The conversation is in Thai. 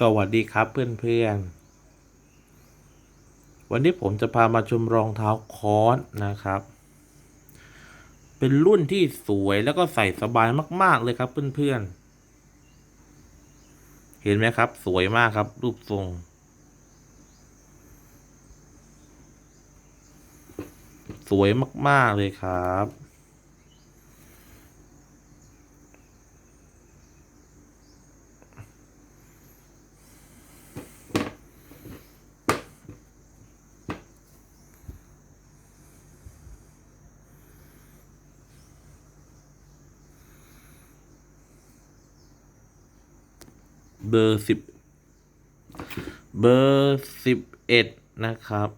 สวัสดีครับเพื่อนๆ วันนี้ผมจะพามาชมรองเท้าคอร์สนะครับ เป็นรุ่นที่สวยแล้วก็ใส่สบายมากๆเลยครับเพื่อนๆ เห็นไหมครับ สวยมากครับ รูปทรง สวยมากๆเลยครับ เบอร์สิบเบอร์สิบเอ็ดนะครับ